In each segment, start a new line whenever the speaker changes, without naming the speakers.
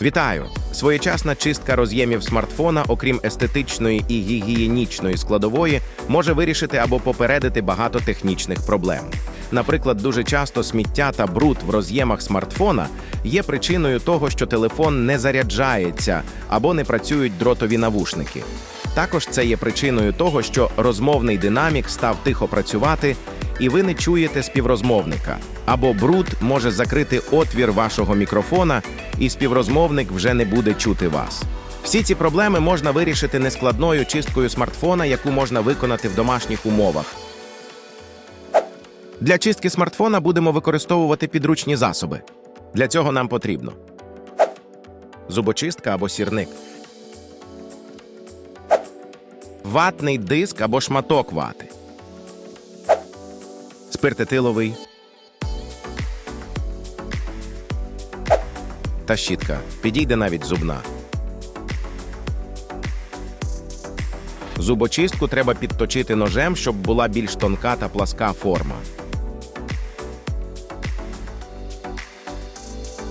Вітаю! Своєчасна чистка роз'ємів смартфона, окрім естетичної і гігієнічної складової, може вирішити або попередити багато технічних проблем. Наприклад, дуже часто сміття та бруд в роз'ємах смартфона є причиною того, що телефон не заряджається або не працюють дротові навушники. Також це є причиною того, що розмовний динамік став тихо працювати, і ви не чуєте співрозмовника. Або бруд може закрити отвір вашого мікрофона, і співрозмовник вже не буде чути вас. Всі ці проблеми можна вирішити нескладною чисткою смартфона, яку можна виконати в домашніх умовах. Для чистки смартфона будемо використовувати підручні засоби. Для цього нам потрібно зубочистка або сірник, ватний диск або шматок вати, спиртетиловий та щітка. Підійде навіть зубна. Зубочистку треба підточити ножем, щоб була більш тонка та пласка форма.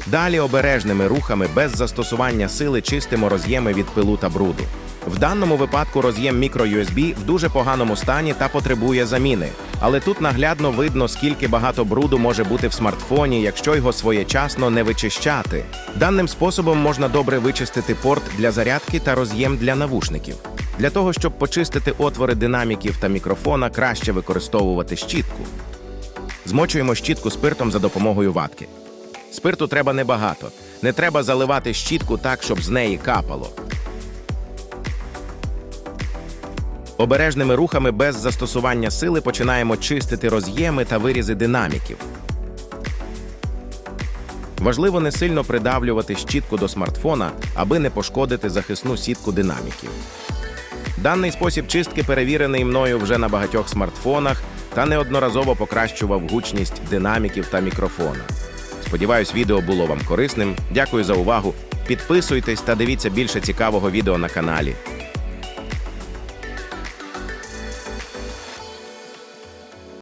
Далі обережними рухами без застосування сили чистимо роз'єми від пилу та бруду. В даному випадку роз'єм мікро-USB в дуже поганому стані та потребує заміни. Але тут наглядно видно, скільки багато бруду може бути в смартфоні, якщо його своєчасно не вичищати. Даним способом можна добре вичистити порт для зарядки та роз'єм для навушників. Для того, щоб почистити отвори динаміків та мікрофона, краще використовувати щітку. Змочуємо щітку спиртом за допомогою ватки. Спирту треба небагато. Не треба заливати щітку так, щоб з неї капало. Обережними рухами без застосування сили починаємо чистити роз'єми та вирізи динаміків. Важливо не сильно придавлювати щітку до смартфона, аби не пошкодити захисну сітку динаміків. Даний спосіб чистки перевірений мною вже на багатьох смартфонах та неодноразово покращував гучність динаміків та мікрофона. Сподіваюсь, відео було вам корисним. Дякую за увагу. Підписуйтесь та дивіться більше цікавого відео на каналі.